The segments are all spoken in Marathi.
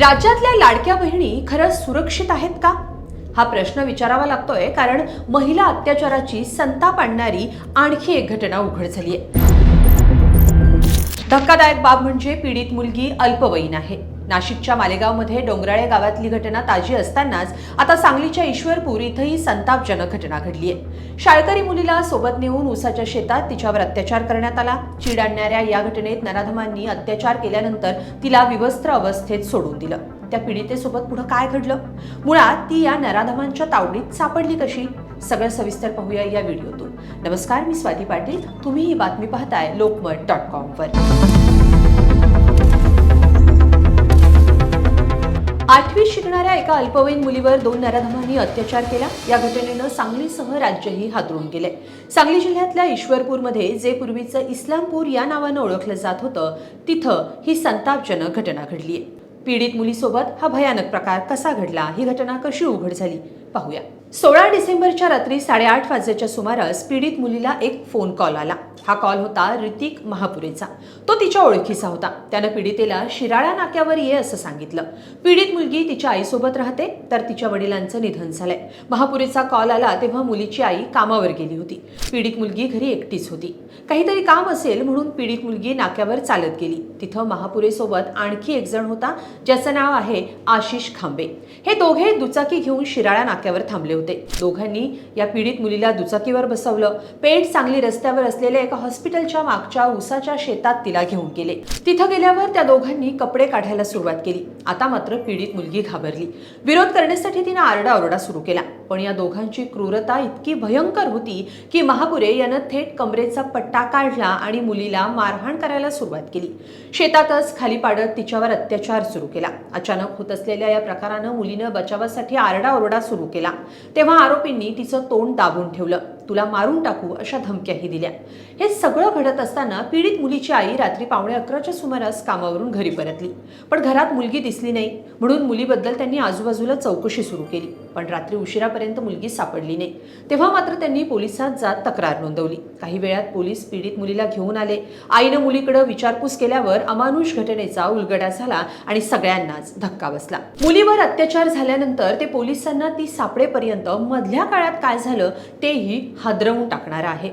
राज्यातल्या लाडक्या बहिणी खरंच सुरक्षित आहेत का? हा प्रश्न विचारावा लागतोय कारण महिला अत्याचाराची संताप आणणारी आणखी एक घटना उघड झाली आहे धक्कादायक बाब म्हणजे पीडित मुलगी अल्पवयीन आहे. नाशिकच्या मालेगावमध्ये डोंगराळे गावातली घटना ताजी असतानाच आता सांगलीच्या ईश्वरपूर इथंही संतापजनक घटना घडली आहे. शाळकरी मुलीला सोबत नेऊन उसाच्या शेतात तिच्यावर अत्याचार करण्यात आला. चीड आणणाऱ्या या घटनेत नराधमांनी अत्याचार केल्यानंतर तिला विवस्त्र अवस्थेत सोडून दिलं. त्या पीडितेसोबत पुढं काय घडलं? मुळात ती या नराधमांच्या तावडीत सापडली कशी? सगळं सविस्तर पाहूया या व्हिडिओतून. नमस्कार मी स्वाती पाटील. तुम्ही ही बातमी पाहताय लोकमत डॉट कॉमवर. आठवीत शिकणाऱ्या एका अल्पवयीन मुलीवर दोन नराधमांनी अत्याचार केला. या घटनेनं सांगलीसह राज्यही हादरून गेले. सांगली जिल्ह्यातल्या ईश्वरपूरमध्ये जे पूर्वीचं इस्लामपूर या नावानं ओळखलं जात होतं तिथं ही संतापजनक घटना घडली आहे पीडित मुलीसोबत हा भयानक प्रकार कसा घडला? ही घटना कशी उघड झाली? पाहूया. सोळा डिसेंबरच्या रात्री साडेआठ वाजेच्या सुमारास पीडित मुलीला एक फोन कॉल आला. हा कॉल होता ऋतिक महापुरेचा. तो तिच्या ओळखीचा होता. त्यानं पीडितेला शिराळा नाक्यावर ये असं सांगितलं. पीडित मुलगी तिच्या आईसोबत राहते तर तिच्या वडिलांचं निधन झालंय. महापुरेचा कॉल आला तेव्हा मुलीची आई कामावर गेली होती. पीडित मुलगी घरी एकटीच होती. काहीतरी काम असेल म्हणून पीडित मुलगी नाक्यावर चालत गेली. तिथं महापुरेसोबत आणखी एक जण होता ज्याचं नाव आहे आशिष खांबे. हे दोघे दुचाकी घेऊन शिराळा नाक्यावर थांबले होते. दोघांनी या पीडित मुलीला दुचाकीवर बसवलं. पेठ सांगली रस्त्यावर असलेल्या एका हॉस्पिटलच्या मागच्या उसाच्या शेतात तिला घेऊन गेले. तिथं गेल्यावर त्या दोघांनी कपडे काढायला सुरुवात केली. आता मात्र पीडित मुलगी घाबरली. विरोध करण्यासाठी तिनं आरडाओरडा सुरू केला. पण या दोघांची क्रूरता इतकी भयंकर होती की महापुरे यानं थेट कमरेचा पट्टा काढला आणि मुलीला मारहाण करायला सुरुवात केली. शेतातच खाली पाडत तिच्यावर अत्याचार सुरू केला. अचानक होत असलेल्या या प्रकारानं मुलीनं बचावासाठी आरडाओरडा सुरू केला. तेव्हा आरोपींनी तिचं तोंड दाबून ठेवलं. तुला मारून टाकू अशा धमक्याही दिल्या. हे सगळं घडत असताना पीडित मुलीची आई रात्री पावणे अकराच्या सुमारास कामावरून घरी परतली. पण घरात मुलगी दिसली नाही म्हणून मुलीबद्दल त्यांनी आजूबाजूला चौकशी सुरू केली. पण रात्री उशिरापर्यंत मुलगी सापडली नाही. तेव्हा मात्र त्यांनी पोलिसात जात तक्रार नोंदवली. काही वेळात पोलीस पीडित मुलीला घेऊन आले. आईनं मुलीकडे विचारपूस केल्यावर अमानुष घटनेचा उलगडा झाला आणि सगळ्यांनाच धक्का बसला. मुलीवर अत्याचार झाल्यानंतर ते पोलिसांना ती सापडेपर्यंत मधल्या काळात काय झालं तेही हादरवून टाकणार आहे.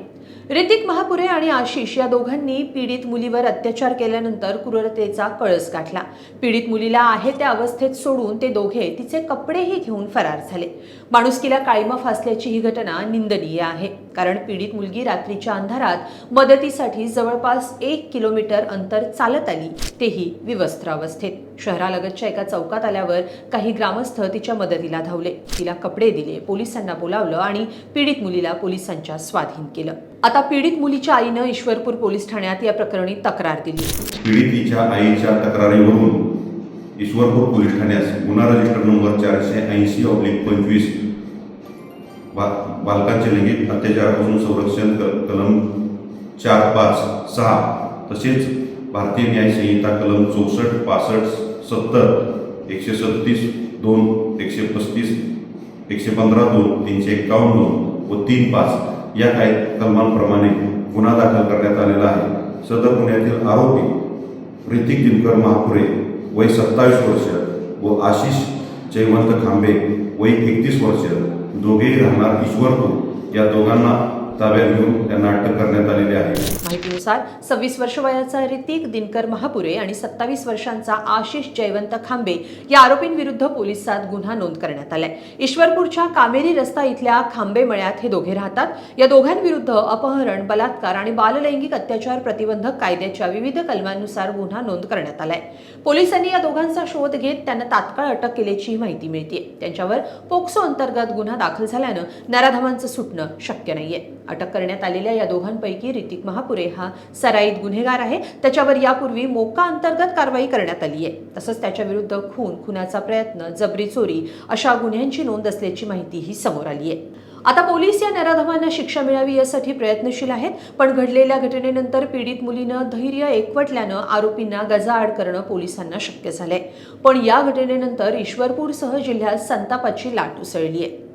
ऋतिक महापुरे आणि आशिष या दोघांनी पीडित मुलीवर अत्याचार केल्यानंतर क्रूरतेचा कळस गाठला. पीडित मुलीला आहे त्या अवस्थेत सोडून ते दोघे तिचे कपडेही घेऊन फरार झाले. माणुसकीला काळीमा फासल्याची ही घटना निंदनीय आहे. कारण पीडित मुलगी रात्रीच्या अंधारात मदतीसाठी जवळपास एक किलोमीटर अंतर चालत आली. तेही विवस्त्र अवस्थेत. शहरालगतच्या एका चौकात आल्यावर काही ग्रामस्थ तिच्या मदतीला धावले. तिला कपडे दिले पोलिसांना बोलावलं आणि पीडित मुलीला पोलिसांच्या स्वाधीन केलं. आता पीडित मुलीच्या आईनं ईश्वरपूर पोलीस ठाण्यात या प्रकरणी तक्रार दिली. पीडितीच्या आईच्या तक्रारीवरून ईश्वरपूर पोलीस ठाण्यास गुन्हा रजिस्टर नंबर चारशे ऐंशी ऑब्लिक पंचवीस बालकांचे लैंगिक अत्याचारापासून संरक्षण कलम चार पाच सहा तसेच भारतीय न्याय संहिता कलम चौसष्ट पासष्ट सत्तर एकशे सत्तीस दोन एकशे पस्तीस एकशे पंधरा दोन तीनशे एक्कावन्न दोन व तीन पाच या काही कलमांप्रमाणे गुन्हा दाखल करण्यात आलेला आहे. सदर गुन्ह्यातील आरोपी ऋतिक दिनकर महापुरे वय सत्तावीस वर्ष व आशिष जयवंत खांबे वय एकतीस वर्ष दोघेही राहणार ईश्वरपूर या दोघांना ताब्यात घेऊन त्यांना अटक करण्यात आलेली आहे. माहितीनुसार सव्वीस वर्ष वयाचा ऋतिक दिनकर महापुरे आणि सत्तावीस वर्षांचा आशिष जयवंत खांबे या आरोपींविरुद्ध पोलिसात गुन्हा नोंद करण्यात आलाय. ईश्वरपूरच्या कामेरी रस्ता इथल्या खांबे मळ्यात हे दोघे राहतात. या दोघांविरुद्ध अपहरण बलात्कार आणि बाललैंगिक अत्याचार प्रतिबंधक कायद्याच्या विविध कलमांनुसार गुन्हा नोंद करण्यात आलाय. पोलिसांनी या दोघांचा शोध घेत त्यांना तात्काळ अटक केल्याची माहिती मिळते त्यांच्यावर पोक्सो अंतर्गत गुन्हा दाखल झाल्यानं नराधमांचं सुटणं शक्य नाहीये. अटक करण्यात आलेल्या या दोघांपैकी ऋतिक महापुरे हा सराईत गुन्हेगार आहे. त्याच्यावर यापूर्वी मोका अंतर्गत कारवाई करण्यात आली आहे. तसंच त्याच्याविरुद्ध खून खुनाचा प्रयत्न जबरी चोरी अशा गुन्ह्यांची नोंद असल्याची माहितीही समोर आली आहे. आता पोलीस या नराधमांना शिक्षा मिळावी यासाठी प्रयत्नशील आहेत पण घडलेल्या घटनेनंतर पीडित मुलीनं धैर्य एकवटल्यानं आरोपींना गजाआड करणं पोलिसांना शक्य झालंय. पण या घटनेनंतर ईश्वरपूरसह जिल्ह्यात संतापाची लाट उसळली आहे.